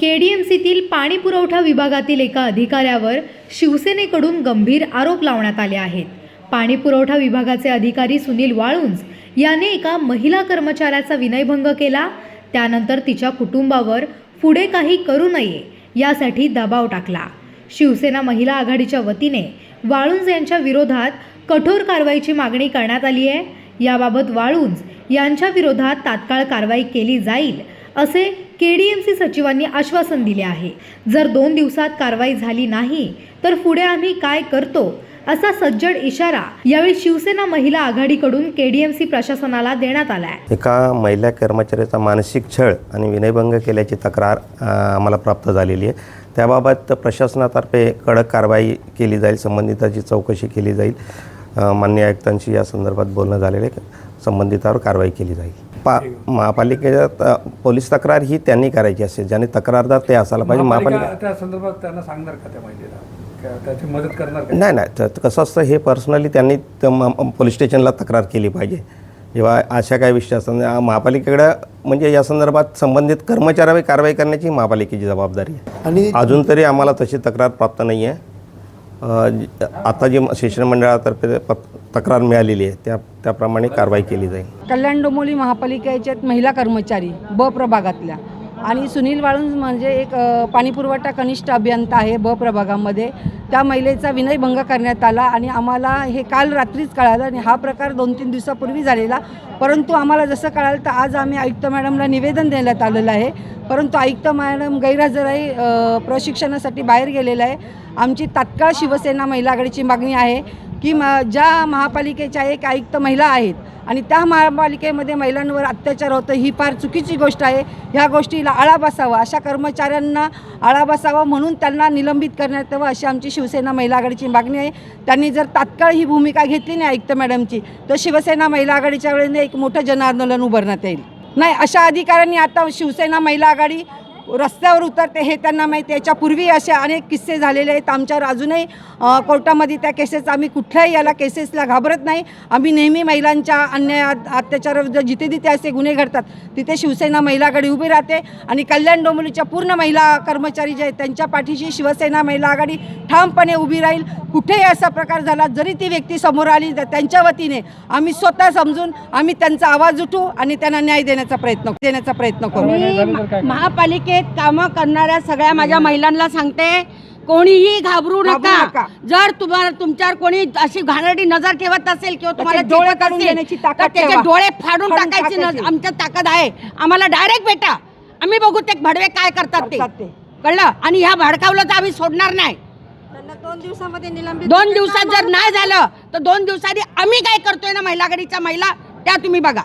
केडीएमसीतील पाणी पुरवठा विभागातील एका अधिकाऱ्यावर शिवसेनेकडून गंभीर आरोप लावण्यात आले आहेत. पाणी पुरवठा विभागाचे अधिकारी सुनील वाळुंज याने एका महिला कर्मचाऱ्याचा विनयभंग केला. त्यानंतर तिच्या कुटुंबावर पुढे काही करू नये यासाठी दबाव टाकला. शिवसेना महिला आघाडीच्या वतीने वाळुंज यांच्या विरोधात कठोर कारवाईची मागणी करण्यात आली आहे. याबाबत वाळुंज यांच्या विरोधात तात्काळ कारवाई केली जाईल असे केडीएमसी सचिवांनी आश्वासन दिले आहे. जर दोन दिवसात कारवाई झाली नाही तर पुढे आम्ही काय करतो असा सज्जड इशारा यावेळी शिवसेना महिला आघाडीकडून केडीएमसी प्रशासनाला देण्यात आला आहे एका महिला कर्मचाऱ्याचा मानसिक छळ आणि विनयभंग केल्याची तक्रार आम्हाला प्राप्त झालेली आहे. त्याबाबत प्रशासनातर्फे कडक कारवाई केली जाईल संबंधिताची चौकशी केली जाईल. मान्य आयुक्तांशी या संदर्भात बोलणं झालेलं आहे. संबंधितावर कारवाई केली जाईल. पा महापालिकेच्यात अ, पोलीस तक्रार ही त्यांनी करायची असेल ज्याने तक्रारदार ते असायला पाहिजे महापालिका त्या संदर्भात त्यांना सांगणार का त्या महिलेला? त्याची मदत करणार नाही नाही तर कसं असतं हे पर्सनली त्यांनी पोलीस स्टेशनला तक्रार केली पाहिजे. जेव्हा अशा काही विषय असतात महापालिकेकडं म्हणजे या संदर्भात संबंधित कर्मचाऱ्यावर कारवाई करण्याची महापालिकेची जबाबदारी आहे. आणि अजून तरी आम्हाला तशी तक्रार प्राप्त नाही आहे आता जे शिक्षण मंडळातर्फे प- तक्रार मिळालेली आहे त्या त्याप्रमाणे कारवाई केली जाईल. कल्याण डोंबोली महापालिकेच्यात महिला कर्मचारी ब प्रभागातल्या आणि सुनील वाळुंज म्हणजे एक पाणीपुरवठा कनिष्ठ अभियंता आहे ब प्रभागामध्ये. त्या महिलेचा विनयभंग करण्यात आला आणि आम्हाला हे काल रात्रीच कळालं आणि हा प्रकार दोन तीन दिवसापूर्वी झालेला. परंतु आम्हाला जसं कळालं तर आज आम्ही आयुक्त मॅडमला निवेदन देण्यात आलेलं आहे. परंतु आयुक्त मॅडम गैरहजर आहे प्रशिक्षणासाठी बाहेर गेलेलं आहे. आमची तात्काळ शिवसेना महिला आघाडीची मागणी आहे. की म ज्या महापालिकेच्या एक आयुक्त महिला आहेत आणि त्या महापालिकेमध्ये महिलांवर अत्याचार होतं ही फार चुकीची गोष्ट आहे. ह्या गोष्टीला आळा बसावा अशा कर्मचाऱ्यांना आळा बसावा म्हणून त्यांना निलंबित करण्यात यावं अशी आमची शिवसेना महिला आघाडीची मागणी आहे. त्यांनी जर तात्काळ ही भूमिका घेतली नाही आयुक्त मॅडमची तर शिवसेना महिला आघाडीच्या वेळेने एक मोठं जनआंदोलन उभारण्यात येईल. नाही अशा अधिकाऱ्यांनी आता शिवसेना महिला आघाडी रस्त्यावर उतरते हे त्यांना माहिती आहे. याच्यापूर्वी असे अनेक किस्से झालेले आहेत. आमच्यावर अजूनही कोर्टामध्ये त्या केसेस आम्ही कुठल्याही याला केसेसला घाबरत नाही. आम्ही नेहमी महिलांच्या अन्याय अत- अत्याचाराविरुद्ध जिथे तिथे असे गुन्हे घडतात तिथे शिवसेना महिला उभी राहते आणि कल्याण डोंबिवलीच्या पूर्ण महिला कर्मचारी जे आहेत त्यांच्या पाठीशी शिवसेना महिला आघाडी ठामपणे उभी राहील. कुठेही असा प्रकार झाला जरी ती व्यक्ती समोर आली तर त्यांच्या वतीने आम्ही स्वतः समजून आम्ही त्यांचा आवाज उठू आणि त्यांना न्याय देण्याचा प्रयत्न देण्याचा प्रयत्न करू. महापालिके महापालिकेत कामं करणाऱ्या सगळ्या माझ्या महिलांना सांगते कोणीही घाबरू घाबरू नका. जर तुम्हाला तुमच्यावर कोणी अशी घाणेरडी नजर ठेवत असेल किंवा तुम्हाला डोळे काढून तर ताकद त्याचे. डोळे फाडून टाकायची आमच्या ताकद आहे. आम्हाला डायरेक्ट भेटा. आम्ही बघू ते भडवे काय करतात ते. कळलं? आणि ह्या भडकावलं तर आम्ही सोडणार नाही. दोन दिवसामध्ये निलंबित दोन दिवसात जर नाही झालं तर दोन दिवसांनी आम्ही काय करतोय ना महिला आघाडीच्या महिला? त्या तुम्ही बघा.